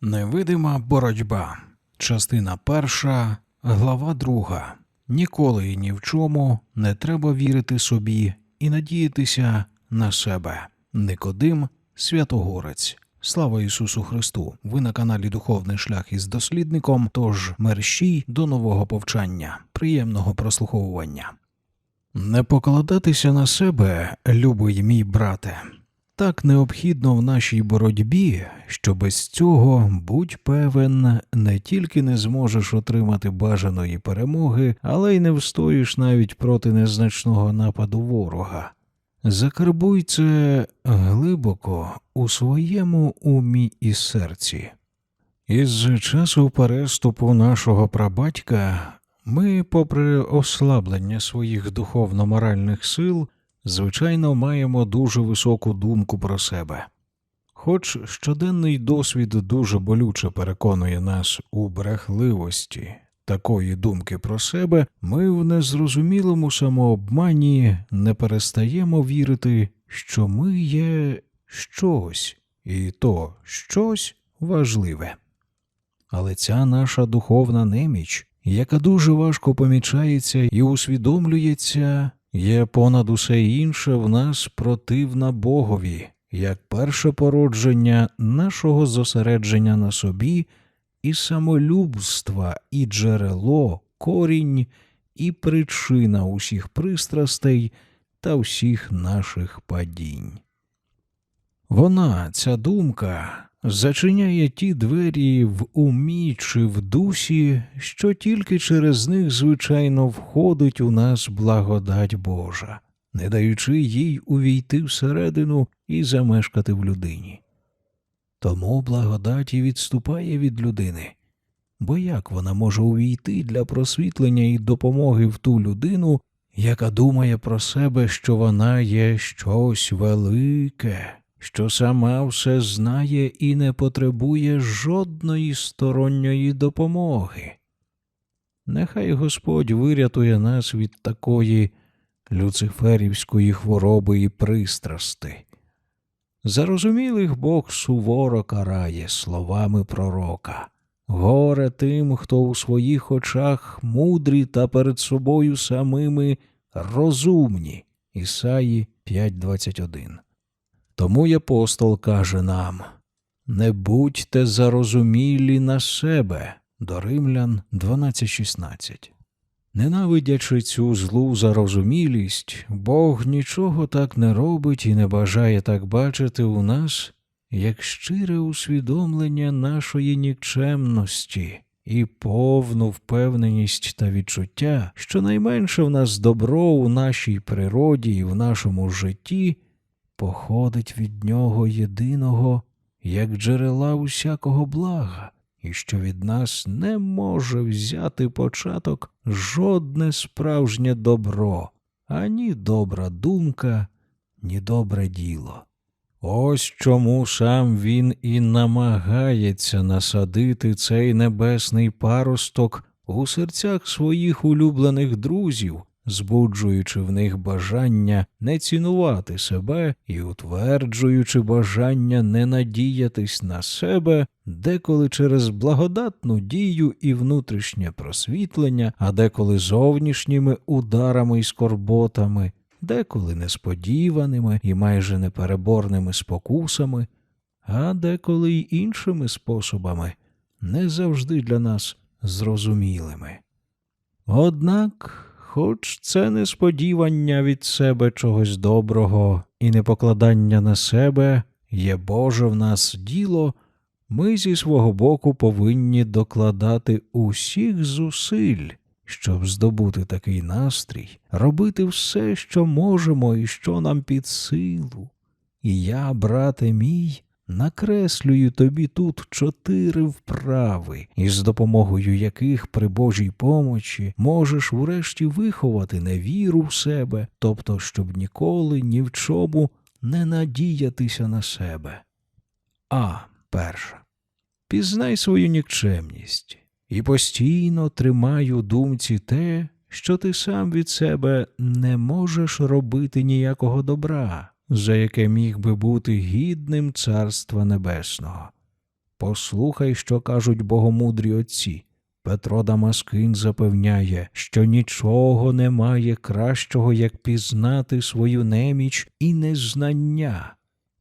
Невидима боротьба. Частина перша, глава друга. Ніколи і ні в чому не треба вірити собі і надіятися на себе. Никодим Святогорець. Слава Ісусу Христу! Ви на каналі Духовний шлях із дослідником. Тож мерщій до нового повчання. Приємного прослуховування. Не покладатися на себе, любий мій брате, так необхідно в нашій боротьбі, що без цього, будь певен, не тільки не зможеш отримати бажаної перемоги, але й не встоїш навіть проти незначного нападу ворога. Закарбуй це глибоко у своєму умі і серці. Із часу переступу нашого прабатька ми, попри ослаблення своїх духовно-моральних сил, звичайно, маємо дуже високу думку про себе. Хоч щоденний досвід дуже болюче переконує нас у брехливості такої думки про себе, ми в незрозумілому самообмані не перестаємо вірити, що ми є щось, і то щось важливе. Але ця наша духовна неміч, яка дуже важко помічається і усвідомлюється, є понад усе інше в нас противна Богові, як перше породження нашого зосередження на собі, і самолюбства, і джерело, корінь, і причина усіх пристрастей та всіх наших падінь. Вона, ця думка, зачиняє ті двері в умі чи в дусі, що тільки через них, звичайно, входить у нас благодать Божа, не даючи їй увійти всередину і замешкати в людині. Тому благодать і відступає від людини. Бо як вона може увійти для просвітлення і допомоги в ту людину, яка думає про себе, що вона є щось велике, що сама все знає і не потребує жодної сторонньої допомоги? Нехай Господь вирятує нас від такої люциферівської хвороби і пристрасти. Зарозумілих Бог суворо карає словами пророка. Горе тим, хто у своїх очах мудрі та перед собою самими розумні. Ісаї 5.21. Тому й апостол каже нам Не будьте зарозумілі на себе. До Римлян 12.16. Ненавидячи цю злу зарозумілість, Бог нічого так не робить і не бажає так бачити у нас, як щире усвідомлення нашої нікчемності і повну впевненість та відчуття, що найменше в нас добро у нашій природі і в нашому житті походить від нього єдиного, як джерела усякого блага і що від нас не може взяти початок жодне справжнє добро, ані добра думка, ні добре діло. Ось чому сам він і намагається насадити цей небесний паросток у серцях своїх улюблених друзів, збуджуючи в них бажання не цінувати себе і утверджуючи бажання не надіятись на себе, деколи через благодатну дію і внутрішнє просвітлення, а деколи зовнішніми ударами і скорботами, деколи несподіваними і майже непереборними спокусами, а деколи й іншими способами, не завжди для нас зрозумілими. Однак Хоч це несподівання від себе чогось доброго і непокладання на себе є Боже в нас діло, ми зі свого боку повинні докладати усіх зусиль, щоб здобути такий настрій, робити все, що можемо і що нам під силу. І я, брате мій, Накреслюю тобі тут чотири вправи, із допомогою яких при Божій помочі можеш врешті виховати невіру в себе, тобто, щоб ніколи ні в чому не надіятися на себе. А. Перша. Пізнай свою нікчемність і постійно тримай у думці те, що ти сам від себе не можеш робити ніякого добра за яке міг би бути гідним Царства Небесного. Послухай, що кажуть богомудрі отці. Петро Дамаскин запевняє, що нічого немає кращого, як пізнати свою неміч і незнання,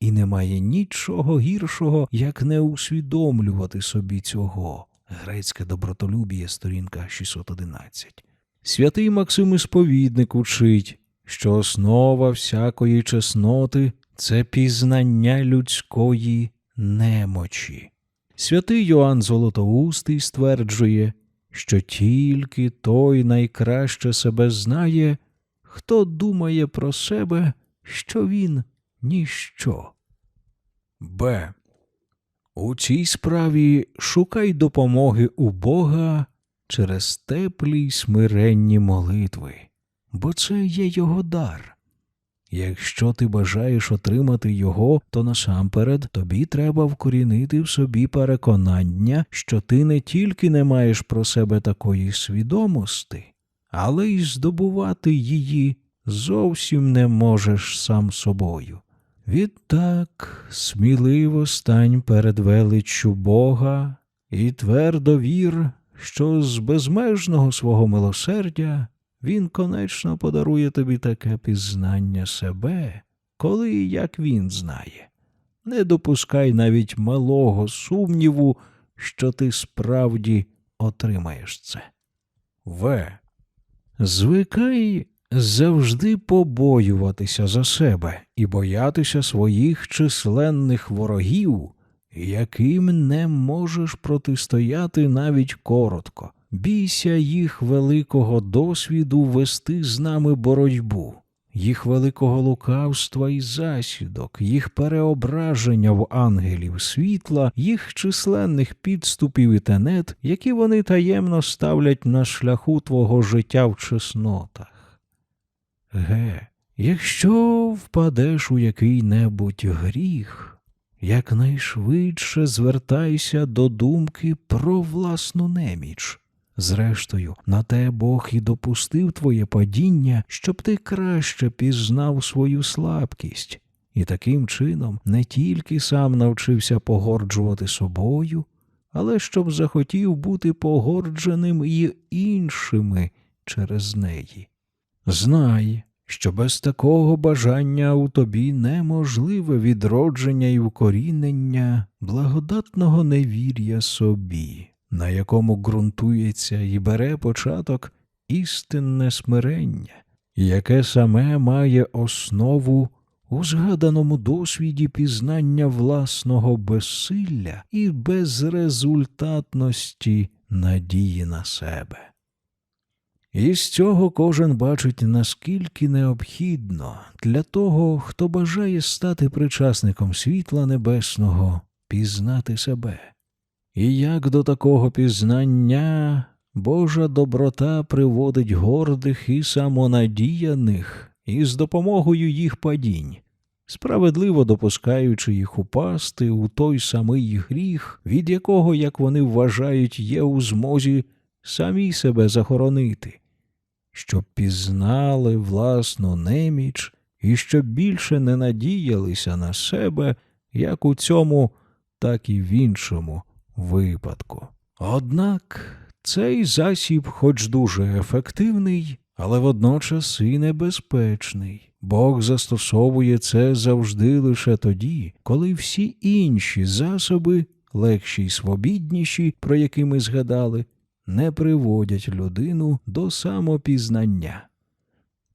і немає нічого гіршого, як не усвідомлювати собі цього. Грецьке добротолюбіє, сторінка 611. Святий Максим Ісповідник учить, що основа всякої чесноти це пізнання людської немочі. Святий Йоанн Золотоустий стверджує, що тільки той найкраще себе знає, хто думає про себе, що він ніщо. Б. У цій справі шукай допомоги у Бога через теплі й смиренні молитви, бо це є його дар. Якщо ти бажаєш отримати його, то насамперед тобі треба вкорінити в собі переконання, що ти не тільки не маєш про себе такої свідомості, але й здобувати її зовсім не можеш сам собою. Відтак сміливо стань перед величчю Бога і твердо вір, що з безмежного свого милосердя він конечно подарує тобі таке пізнання себе, коли і як він знає. Не допускай навіть малого сумніву, що ти справді отримаєш це. В. Звикай завжди побоюватися за себе і боятися своїх численних ворогів, яким не можеш протистояти навіть коротко. Бійся їх великого досвіду вести з нами боротьбу, їх великого лукавства і засідок, їх переображення в ангелів світла, їх численних підступів і тенет, які вони таємно ставлять на шляху твого життя в чеснотах. Ге, якщо впадеш у який-небудь гріх, якнайшвидше звертайся до думки про власну неміч. Зрештою, на те Бог і допустив твоє падіння, щоб ти краще пізнав свою слабкість, і таким чином не тільки сам навчився погорджувати собою, але щоб захотів бути погордженим і іншими через неї. Знай, що без такого бажання у тобі неможливе відродження і укорінення благодатного невір'я собі, на якому ґрунтується і бере початок істинне смирення, яке саме має основу у згаданому досвіді пізнання власного безсилля і безрезультатності надії на себе. І з цього кожен бачить, наскільки необхідно для того, хто бажає стати причасником світла небесного, пізнати себе. І як до такого пізнання Божа доброта приводить гордих і самонадіяних із допомогою їх падінь, справедливо допускаючи їх упасти у той самий гріх, від якого, як вони вважають, є у змозі самі себе захоронити, щоб пізнали власну неміч і щоб більше не надіялися на себе, як у цьому, так і в іншому випадку. Однак цей засіб, хоч дуже ефективний, але водночас і небезпечний. Бог застосовує це завжди лише тоді, коли всі інші засоби, легші й свобідніші, про які ми згадали, не приводять людину до самопізнання.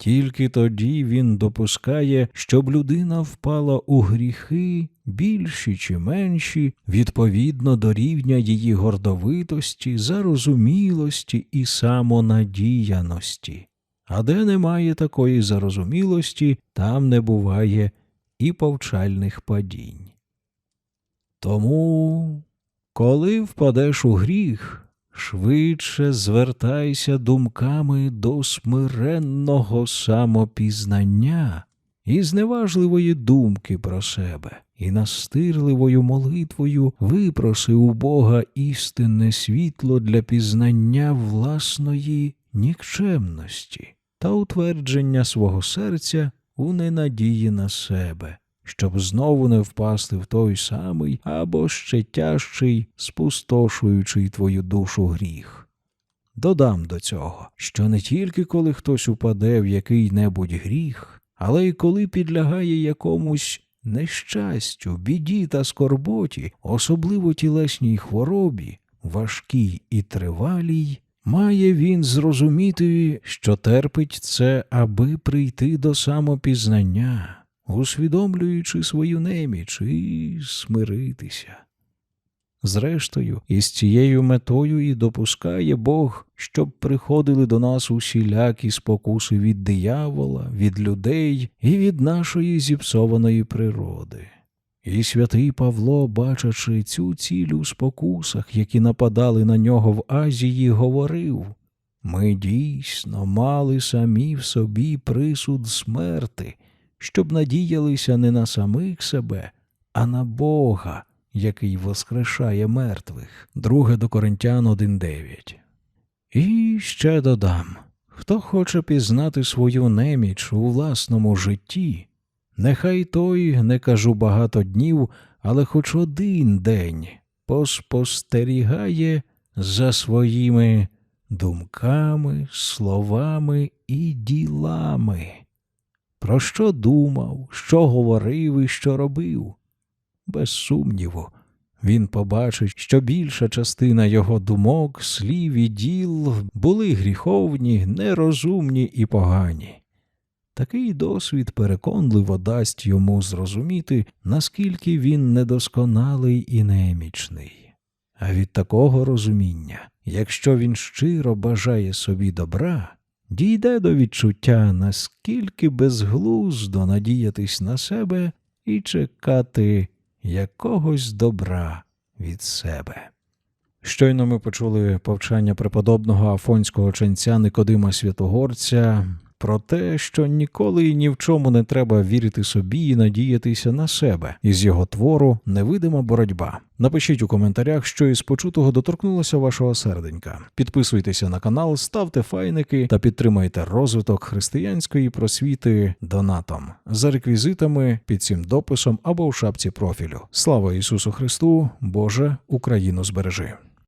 Тільки тоді він допускає, щоб людина впала у гріхи більші чи менші, відповідно до рівня її гордовитості, зарозумілості і самонадіяності. А де немає такої зарозумілості, там не буває і повчальних падінь. Тому, коли впадеш у гріх, швидше звертайся думками до смиренного самопізнання і зневажливої думки про себе, і настирливою молитвою випроси у Бога істинне світло для пізнання власної нікчемності та утвердження свого серця у ненадії на себе. Щоб знову не впасти в той самий або ще тяжчий, спустошуючий твою душу гріх. Додам до цього, що не тільки коли хтось упаде в який-небудь гріх, але й коли підлягає якомусь нещастю, біді та скорботі, особливо тілесній хворобі, важкій і тривалій, має він зрозуміти, що терпить це, аби прийти до самопізнання, усвідомлюючи свою неміч і смиритися. Зрештою, із цією метою і допускає Бог, щоб приходили до нас усілякі спокуси від диявола, від людей і від нашої зіпсованої природи. І святий Павло, бачачи цю ціль у спокусах, які нападали на нього в Азії, говорив ми дійсно мали самі в собі присуд смерти, щоб надіялися не на самих себе, а на Бога який воскрешає мертвих. Друге до Коринтян 1.9. І ще додам хто хоче пізнати свою неміч у власному житті, нехай той, не кажу багато днів, але хоч один день поспостерігає за своїми думками, словами і ділами. Про що думав, що говорив і що робив? Без сумніву, він побачить, що більша частина його думок, слів і діл були гріховні, нерозумні і погані. Такий досвід переконливо дасть йому зрозуміти, наскільки він недосконалий і немічний. А від такого розуміння, якщо він щиро бажає собі добра, дійде до відчуття, наскільки безглуздо надіятись на себе і чекати якогось добра від себе. Щойно ми почули повчання преподобного афонського ченця Никодима Святогорця про те, що ніколи і ні в чому не треба вірити собі і надіятися на себе, із його твору невидима боротьба. Напишіть у коментарях, що із почутого доторкнулося вашого серденька. Підписуйтеся на канал, ставте файники та підтримайте розвиток християнської просвіти донатом за реквізитами під цим дописом або в шапці профілю. Слава Ісусу Христу! Боже, Україну збережи!